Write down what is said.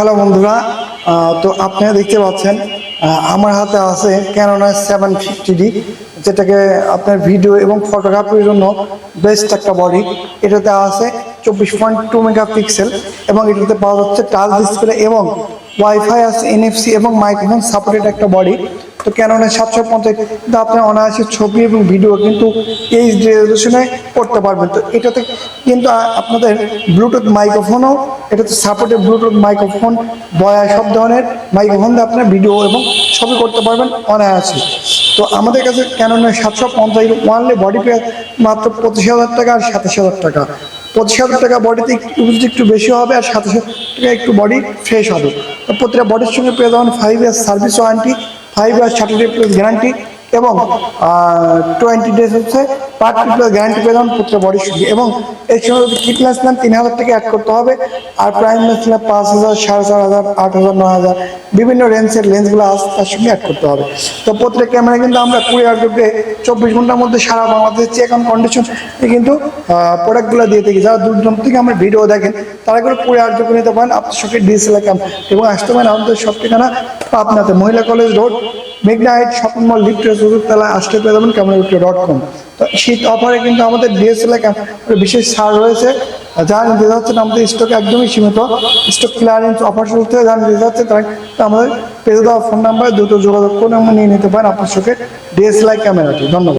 Hello বন্ধুরা তো আপনারা দেখতে পাচ্ছেন আমার হাতে আছে ক্যানোনা সেভেন ফিফটি যেটাকে আপনার ভিডিও এবং ফটোগ্রাফির জন্য বেস্ট একটা বডি এটাতে আছে চব্বিশ পয়েন্ট টু মেগাপিক্সেল এবং এটাতে পাওয়া যাচ্ছে টাচ ডিসপ্লে এবং ওয়াইফাই আছে এনএফসি এবং মাইক্রোফোন সাপোর্টেড একটা বডি তো ক্যানোনা সাতশো পঞ্চাশ কিন্তু আপনি অনায়াসে ছবি এবং ভিডিও কিন্তু এই রেজলিউশনে করতে পারবেন। তো এটাতে কিন্তু আপনাদের ব্লুটুথ মাইক্রোফোনও এটাতে সাপোর্টে ব্লুটুথ মাইক্রোফোন বয়া সব ধরনের মাইক্রোফোন দিয়ে আপনার ভিডিও এবং ছবি করতে পারবেন অনায়াসে। তো আমাদের কাছে ক্যানোনের সাতশো পঞ্চাশ ওয়ানলি বডি পে মাত্র পঁচিশ হাজার টাকা আর সাতাশ হাজার টাকা। পঁচিশ হাজার টাকা বডিতে একটু একটু বেশি হবে আর সাতাশ হাজার টাকা একটু বডি ফ্রেশ হবে। তো প্রতিটা বডির সঙ্গে পেয়ে যাবেন five year service warranty five year Saturday plus guarantee এবং টোয়েন্টি ডেজ হচ্ছে পার্ট প্লাস গ্যারান্টি যাবেন প্রতিটা বডির সঙ্গে। এবং এর সঙ্গে যদি কিট লেন্স নেন, তিন হাজার টাকা অ্যাড করতে হবে। আর প্রাইম লেন্স নিলে পাঁচ হাজার, সাড়ে চার হাজার, আট হাজার, নয় হাজার, বিভিন্ন রেঞ্জের লেন্সগুলো আস তার সঙ্গে অ্যাড করতে হবে। তো প্রত্যেক ক্যামেরা কিন্তু আমরা কুরিয়ার যোগে চব্বিশ ঘণ্টার মধ্যে সারা বাংলাদেশ চেক অন কন্ডিশন কিন্তু প্রোডাক্টগুলো দিয়ে থাকি। যারা দূর দূরান্ত থেকে আমরা ভিডিও দেখেন, তারা করে কুরিয়ার যোগে নিতে পারেন। আপনার সঙ্গে ডিএসএলআর ক্যাম এবং আসতে পারেন আমাদের সব ঠিকানা পাবনাতে, মহিলা কলেজ রোড মেঘনা হাইট শপিং মল লিফ্ট সুযোগ তালায় আসতে পেয়ে যাবেন ক্যামেরা ডট কম তো শীত অফারে কিন্তু আমাদের ডিএসএলআর ক্যাম বিশেষ ছাড় রয়েছে। যারা নিতে যাচ্ছেন আমাদের স্টক একদমই সীমিত। স্টক ক্লিয়ারেন্স অফার চলতে যারা নিতে যাচ্ছে তারা আমাদের পেজে দেওয়া ফোন নাম্বার দ্রুত যোগাযোগ করে আমরা নিয়ে নিতে পারেন আপনার সঙ্গে ডিএসএলআর ক্যামেরাটি ধন্যবাদ।